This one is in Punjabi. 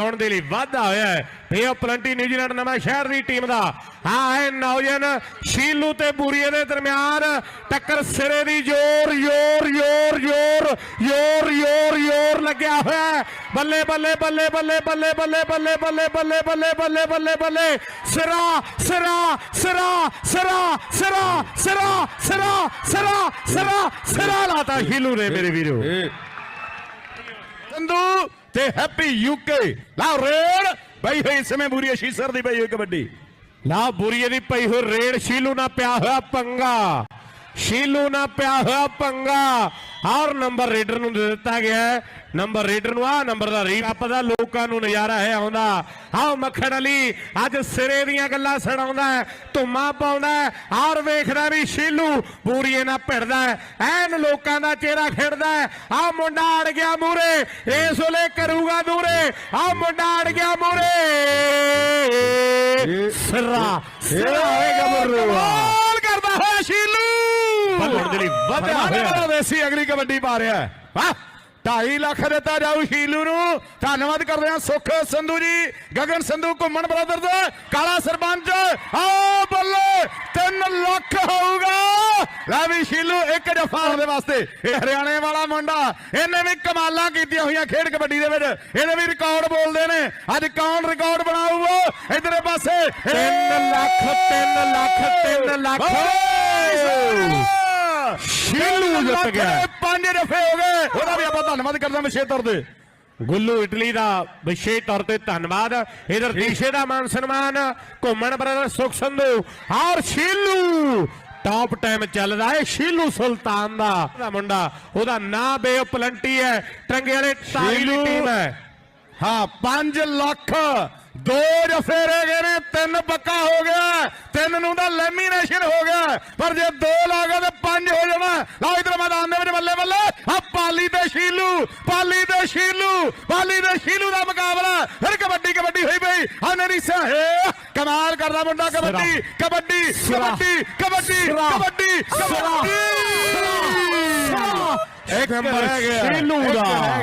ਪਾਉਣ ਦੇ ਲਈ ਵਾਧਾ ਹੋਇਆ ਹੈ ਇਹ ਉਹ ਪਲੰਟੀ ਨਿਊਜ਼ੀਲੈਂਡ ਨਵਾਂ ਸ਼ਹਿਰ ਦੀ ਟੀਮ ਦਾ ਹਾਂ ਹੈ ਨੌਜਨ ਸ਼ੀਲੂ ਤੇ ਬੂਰੀਏ ਦੇ ਦਰਮਿਆਨ ਟੱਕਰ ਸਿਰੇ ਦੀ ਜ਼ੋਰ ਜ਼ੋਰ ਜ਼ੋਰ ਜ਼ੋਰ ਜ਼ੋਰ ਜ਼ੋਰ ਜ਼ੋਰ ਲੱਗਿਆ ਹੋਇਆ ਬੱਲੇ ਬੱਲੇ ਬੱਲੇ ਬੱਲੇ ਬੱਲੇ ਬੱਲੇ ਬੱਲੇ ਬੱਲੇ ਬੱਲੇ ਬੱਲੇ ਬੱਲੇ ਬੱਲੇ ਬੱਲੇ ਸਿਰਾ ਸਿਰਾ ਸਿਰਾ ਸਿਰਾ ਸਿਰਾ ਸਿਰਾ ਸਿਰਾ ਸਿਰਾ ਸਿਰਾ ਸਿਰਾ ਲਾਤਾ ਸ਼ੀਲੂ ਨੇ ਮੇਰੇ ਵੀਰੋ ਸੰਧੂ ਤੇ ਹੈਪੀ ਯੂਕੇ ਲਾ ਰੇਡ। ਪਈ ਹੋਈ ਸਮੇਂ ਬੁਰੀ ਸ਼ੀਸਰ ਦੀ ਪਈ ਹੋਈ ਕਬੱਡੀ। ਲਾ ਬੁਰੀਏ ਦੀ ਪਈ ਹੋਈ ਰੇਡ। ਸ਼ੀਲੂ ਨਾ ਪਿਆ ਹੋਇਆ ਪੰਗਾ। ਸ਼ੀਲੂ ਨਾ ਪਿਆ ਹੋਇਆ ਪੰਗਾ। ਔਰ ਨੰਬਰ ਰੇਡਰ ਨੂੰ ਦੇ ਦਿੱਤਾ ਗਿਆ ਹੈ। ਨੰਬਰ ਰੇਡਰ ਨੂੰ ਆ ਨੰਬਰ ਦਾ ਰੀਡ ਅਪ ਦਾ ਲੋਕਾਂ ਨੂੰ ਨਜ਼ਾਰਾ ਹੈ ਆਉਂਦਾ। ਆਓ ਮੱਖਣ ਅਲੀ ਅੱਜ ਸਿਰੇ ਦੀਆਂ ਗੱਲਾਂ ਸੁਣਾਉਂਦਾ ਧੁੰਮਾ ਪਾਉਂਦਾ ਔਰ ਵੇਖਦਾ ਵੀ ਸ਼ੀਲੂ ਬੂਰੀਏ ਨਾਲ ਭਿੜਦਾ ਐਨ ਲੋਕਾਂ ਦਾ ਚਿਹਰਾ ਖਿੜਦਾ ਹੈ। ਆ ਮੁੰਡਾ ਅੜ ਗਿਆ ਮੂਰੇ ਇਸ ਵੇਲੇ ਕਰੂਗਾ ਦੂਰੇ। ਆ ਮੁੰਡਾ ਅੜ ਗਿਆ ਮੂਰੇ ਸਿਰਾ ਸਿਰਾ ਹੋਏਗਾ ਮਰੂਆ ਕਮਾਲ ਕਰਦਾ ਹੋਇਆ ਸ਼ੀਲੂ ਭੱਜਣ ਦੇ ਲਈ ਵਧਿਆ ਹੋਇਆ। ਬੜਾ ਦੇਸੀ ਅਗਲੀ ਕਬੱਡੀ ਪਾ ਰਿਹਾ ਹੈ। ਵਾਹ 2.5 ਲੱਖ ਦਿੱਤਾ ਜਾਊ ਸ਼ੀਲੂ ਨੂੰ। ਧੰਨਵਾਦ ਕਰਦੇ ਹਾਂ ਸੁਖ ਸੰਧੂ ਜੀ ਗਗਨ ਸੰਧੂ ਘੁੰਮਣ ਬ੍ਰਦਰਜ਼ ਕਾਲਾ ਸਰਪੰਚ। ਆਓ ਬੱਲੇ 3 ਲੱਖ ਹੋਊਗਾ। ਲੈ ਵੀ ਸ਼ੀਲੂ ਇੱਕ ਜਫਾ ਦੇ ਵਾਸਤੇ। ਇਹ ਹਰਿਆਣੇ ਵਾਲਾ ਮੁੰਡਾ ਇਹਨੇ ਵੀ ਕਮਾਲਾਂ ਕੀਤੀਆਂ ਹੋਈਆਂ ਖੇਡ ਕਬੱਡੀ ਦੇ ਵਿੱਚ। ਇਹਦੇ ਵੀ ਰਿਕਾਰਡ ਬੋਲਦੇ ਨੇ। ਅੱਜ ਕੌਣ ਰਿਕਾਰਡ ਬਣਾਊਗਾ? ਇਧਰੇ ਪਾਸੇ। 3 ਲੱਖ 3 ਲੱਖ 3 ਲੱਖ। ਜਿੱਤ ਗਿਆ। ਪੰਜ ਰਫੇ ਹੋ ਗਏ। ਉਹਦਾ ਵੀ ਆਪਾਂ ਧੰਨਵਾਦ ਕਰਦੇ ਹਾਂ ਵਿਸ਼ੇਤਰ ਦੇ ਗੁੱਲੂ ਇਟਲੀ ਦਾ ਵਿਸ਼ੇਸ਼ ਤੌਰ ਤੇ ਧੰਨਵਾਦ। ਇਧਰ ਦੀਸ਼ੇ ਦਾ ਮਾਨ ਸਨਮਾਨ ਘੁੰਮਣ ਬ੍ਰਦਰ ਸੁਖ ਸੰਧੂ ਔਰ ਸ਼ੀਲੂ। ਟਾਪ ਟਾਈਮ ਚੱਲਦਾ ਹੈ ਸ਼ੀਲੂ ਸੁਲਤਾਨ ਦਾ। ਮੁੰਡਾ ਉਹਦਾ ਨਾਂ ਬੇ ਪਲੰਟੀ ਹੈ। ਟਰੰਗੇ ਵਾਲੇ ਟਾਈ। ਟੀਮ ਹੈ। ਹਾਂ 5 ਲੱਖ। ਦੋ ਜਫੇ ਰਹਿ ਗਏ ਨੇ ਤਿੰਨ ਪੱਕਾ ਹੋ ਗਿਆ ਤਿੰਨ ਨੂੰ ਤਾਂ ਲੈਮੀਨੇਸ਼ਨ ਹੋ ਗਿਆ। ਪਰ ਜੇ ਦੋ ਲਾ ਗਏ ਤੇ ਪੰਜ ਹੋ ਜਾਣਾ। ਲਓ ਇਧਰ ਮੈਦਾਨ ਦੇ ਵਿੱਚ ਬੱਲੇ ਬੱਲੇ। ਆ ਪਾਲੀ ਤੇ ਸ਼ੀਲੂ ਪਾਲੀ ਤੇ ਸ਼ੀਲੂ ਪਾਲੀ ਤੇ ਸ਼ੀਲੂ ਦਾ ਮੁਕਾਬਲਾ। ਫਿਰ ਕਬੱਡੀ ਕਬੱਡੀ ਹੋਈ ਪਈ। ਆ ਨਰੀਸਾ ਹੈ ਕਮਾਲ ਕਰਦਾ ਮੁੰਡਾ ਕਬੱਡੀ ਕਬੱਡੀ ਕਬੱਡੀ ਕਬੱਡੀ ਕਬੱਡੀ ਕਬੱਡੀ। ਇੱਕ ਗਿਆ। ਸ਼ੀਲੂ ਦਾ।